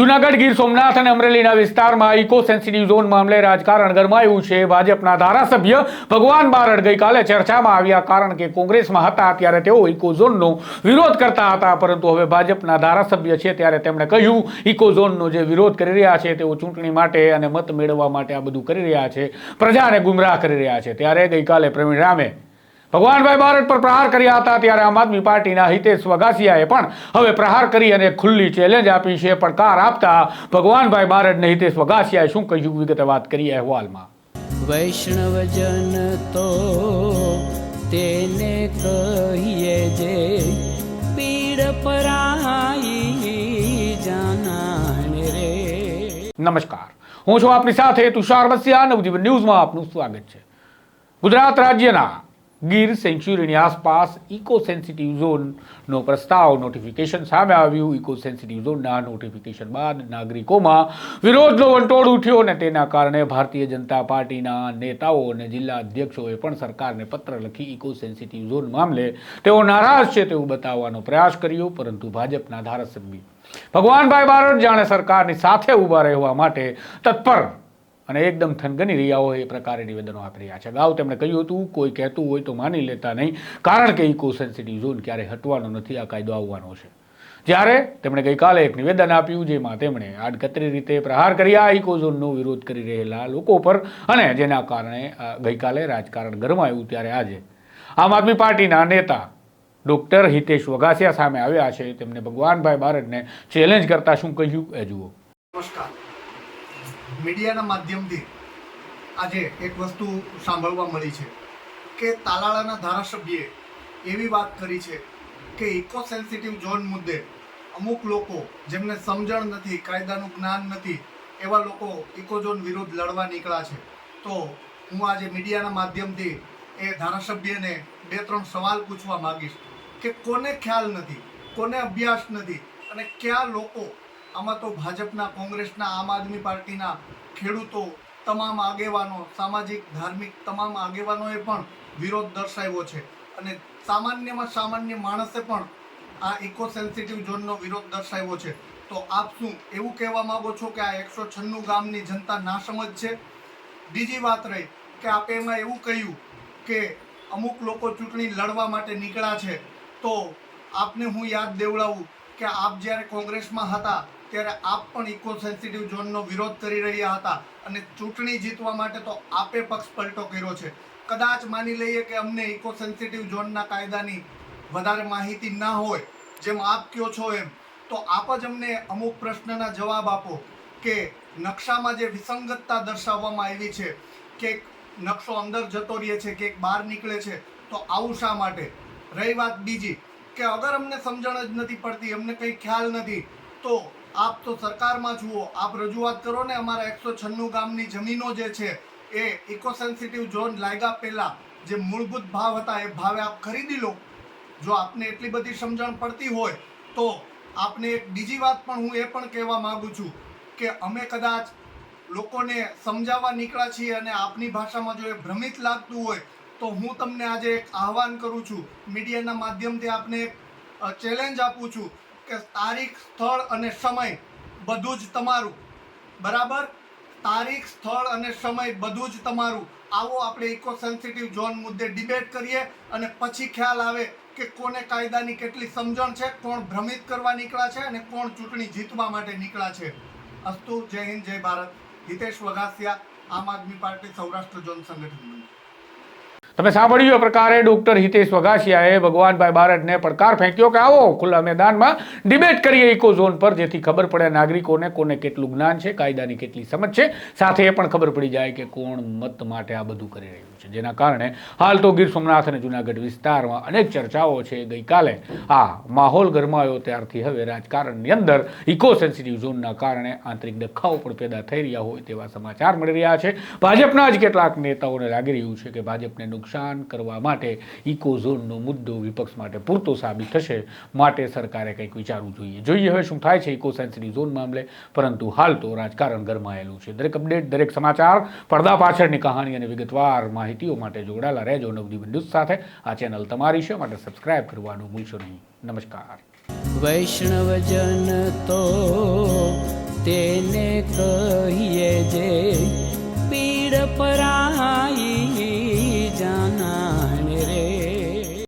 જુનાગઢ ગીર સોમનાથ અને અમરેલીના વિસ્તારમાં ઇકો સેન્સિટિવ ઝોન મામલે રાજકારણ ગરમાયું છે. ભાજપના ધારાસભ્ય ભગવાન બારડ ગઈકાલે ચર્ચામાં આવ્યા કારણ કે કોંગ્રેસમાં હતા ત્યારે તેઓ ઇકો ઝોનનો વિરોધ કરતા હતા. પરંતુ હવે ભાજપના ધારાસભ્ય છે ત્યારે તેમણે કહ્યું ઇકો ઝોનનો જે વિરોધ કરી રહ્યા છે તેઓ ચૂંટણી માટે અને મત મેળવવા માટે આ બધું કરી રહ્યા છે. પ્રજાને ગુમરાહ કરી રહ્યા છે. ત્યારે ગઈકાલે પ્રવીણ રામે ભગવાનભાઈ બારડ પર પ્રહાર કર્યા હતા ત્યારે આમ આદમી પાર્ટીના હિતેશ વઘાસિયાએ પણ હવે પ્રહાર કરી અને ખુલ્લી ચેલેન્જ આપી છે. પડકાર આપતા ભગવાનભાઈ બારડને હિતેશ વઘાસિયાએ શું કહ્યું? વિગતે વાત કરીએ અહેવાલમાં. વૈષ્ણવજન તો તેને કહીએ જે પીડ પરાઈ જાનાને રે. નમસ્કાર. હું છું આપની સાથે તુષાર બસિયા નવજીવન ન્યૂઝમાં આપનું સ્વાગત છે. ગુજરાત રાજ્યના ગીર સેન્ચ્યુરીની આસપાસ ઇકો સેન્સિટિવ ઝોનનો પ્રસ્તાવ નોટિફિકેશન સામે આવ્યું. ઇકો સેન્સિટિવ ઝોનના નોટિફિકેશન બાદ નાગરિકોમાં વિરોધનો વંટોળ ઉઠ્યો અને તેના કારણે ભારતીય જનતા પાર્ટીના નેતાઓ અને જિલ્લા અધ્યક્ષોએ પણ સરકારને પત્ર લખી ઇકો સેન્સિટિવ ઝોન મામલે તેઓ નારાજ છે તેવું બતાવવાનો પ્રયાસ કર્યો, પરંતુ ભાજપના ધારાસભ્ય ભગવાનભાઈ બારડ જાણે સરકારની સાથે ઊભા રહેવા માટે તત્પર અને એકદમ થનગની રહ્યા હોય એ પ્રકારે નિવેદનો આપી રહ્યા છે. અગાઉ તેમણે કહ્યું હતું, કોઈ કહેતું હોય તો માની લેતા નહીં, કારણ કે ઇકો સેન્સિટિવ ઝોન ક્યારે હટવાનો નથી, આ કાયદો આવવાનો છે. જ્યારે તેમણે ગઈકાલે એક નિવેદન આપ્યું, જેમાં તેમણે આડકતરી રીતે પ્રહાર કર્યા ઇકો ઝોનનો વિરોધ કરી રહેલા લોકો પર અને જેના કારણે ગઈકાલે રાજકારણ ગરમાયું, ત્યારે આજે આમ આદમી પાર્ટીના નેતા ડૉક્ટર હિતેશ વઘાસિયા સામે આવ્યા છે. તેમને ભગવાનભાઈ બારડને ચેલેન્જ કરતા શું કહ્યું? એ જુઓ. નમસ્કાર. મીડિયાના માધ્યમથી આજે એક વસ્તુ સાંભળવા મળી છે કે તાલાળાના ધારાસભ્યએ એવી વાત કરી છે કે ઇકો સેન્સિટિવ ઝોન મુદ્દે અમુક લોકો જેમને સમજણ નથી, કાયદાનું જ્ઞાન નથી, એવા લોકો ઇકો ઝોન વિરુદ્ધ લડવા નીકળ્યા છે. તો હું આજે મીડિયાના માધ્યમથી એ ધારાસભ્યને બે ત્રણ સવાલ પૂછવા માગીશ કે કોને ખ્યાલ નથી, કોને અભ્યાસ નથી અને કયા લોકો આમાં તો ભાજપના, કોંગ્રેસના, આમ આદમી પાર્ટીના ખેડૂતો તમામ આગેવાનો, સામાજિક, ધાર્મિક તમામ આગેવાનોએ પણ વિરોધ દર્શાવ્યો છે. અને સામાન્યમાં સામાન્ય માણસે પણ આ ઇકો સેન્સિટિવ ઝોનનો વિરોધ દર્શાવ્યો છે. તો આપ શું એવું કહેવા માંગો છો કે આ એકસો છન્નું ગામની જનતા નાસમજ છે? બીજી વાત રહી કે આપે એમાં એવું કહ્યું કે અમુક લોકો ચૂંટણી લડવા માટે નીકળ્યા છે. તો આપને હું યાદ દેવડાવું કે આપ જ્યારે કોંગ્રેસમાં હતા, ત્યારે આપ પણ ઇકો સેન્સિટિવ ઝોનનો વિરોધ કરી રહ્યા હતા અને ચૂંટણી જીતવા માટે તો આપે પક્ષ પલટો કર્યો છે. કદાચ માની લઈએ કે અમને ઇકો સેન્સિટિવ ઝોનના કાયદાની વધારે માહિતી ના હોય, જેમ આપ કહો છો એમ, તો આપ જ અમને અમુક પ્રશ્નના જવાબ આપો કે નકશામાં જે વિસંગતતા દર્શાવવામાં આવી છે, કે નકશો અંદર જતો રહે છે, કે બહાર નીકળે છે, તો આવું શા માટે? રહી વાત બીજી. કે અગર અમને સમજણ જ નથી પડતી, અમને કંઈ ખ્યાલ નથી, તો આપ તો સરકારમાં જુઓ, આપ રજૂઆત કરો ને અમારા એકસો છન્નું ગામની જમીનો જે છે, એ ઇકો સેન્સિટિવ ઝોન લાગ્યા પહેલાં જે મૂળભૂત ભાવ હતા, એ ભાવે આપ ખરીદી લો. જો આપને એટલી બધી સમજણ પડતી હોય, તો આપને એક બીજી વાત પણ હું એ પણ કહેવા માગું છું કે અમે કદાચ લોકોને સમજાવવા નીકળ્યા છીએ અને આપની ભાષામાં જો એ ભ્રમિત લાગતું હોય તો હું તમને આજે એક આહવાન કરું છું. મીડિયાના માધ્યમથી આપને એક ચેલેન્જ આપું છું કે તારીખ, સ્થળ અને સમય બધું જ તમારું. બરાબર? તારીખ, સ્થળ અને સમય બધું જ તમારું. આવો આપણે ઇકો સેન્સિટિવ ઝોન મુદ્દે ડિબેટ કરીએ અને પછી ખ્યાલ આવે કે કોને કાયદાની કેટલી સમજણ છે, કોણ ભ્રમિત કરવા નીકળ્યા છે અને કોણ ચૂંટણી જીતવા માટે નીકળ્યા છે. અસ્તુ, જય હિન્દ, જય ભારત. હિતેશ વઘાસિયા, આમ આદમી પાર્ટી સૌરાષ્ટ્ર ઝોન સંગઠન મંત્રી તમે સાંભળ્યું એ પ્રકારે ડૉક્ટર હિતેશ વઘાસિયાએ ભગવાનભાઈ બારડને પડકાર ફેંક્યો કે આવો ખુલ્લા મેદાનમાં ડિબેટ કરીએ ઇકો ઝોન પર, જેથી ખબર પડે નાગરિકોને કોને કેટલું જ્ઞાન છે, કાયદાની કેટલી સમજ છે. સાથે એ પણ ખબર પડી જાય કે કોણ મત માટે આ બધું કરી રહ્યું છે. જેના કારણે હાલ તો ગીર સોમનાથ અને જુનાગઢ વિસ્તારમાં અનેક ચર્ચાઓ છે. ગઈકાલે આ માહોલ ગરમાયો. ત્યારથી હવે રાજકારણની અંદર ઇકો સેન્સિટિવ ઝોનના કારણે આંતરિક ડખાઓ પણ પેદા થઈ રહ્યા હોય તેવા સમાચાર મળી રહ્યા છે. ભાજપના જ કેટલાક નેતાઓને લાગી રહ્યું છે કે ભાજપને નુકસાન કરવા માટે ઇકો ઝોનનો મુદ્દો વિપક્ષ માટે પૂરતો સાબિત થશે માટે સરકારે કંઈક વિચારવું જોઈએ. જોઈએ હવે શું થાય છે ઇકો સેન્સરી ઝોન મામલે, પરંતુ હાલ તો રાજકારણ ગરમાયેલું છે. દરેક અપડેટ, દરેક સમાચાર, પડદા પાછળની કહાણી અને વિગતવાર માહિતીઓ માટે જોડાયેલા રહેજો નવદીપ ન્યૂઝ સાથે. આ ચેનલ તમારી છે, માટે સબસ્ક્રાઇબ કરવાનું ભૂલશો નહીં. નમસ્કાર. વૈષ્ણવજન તો તેને કહીએ જે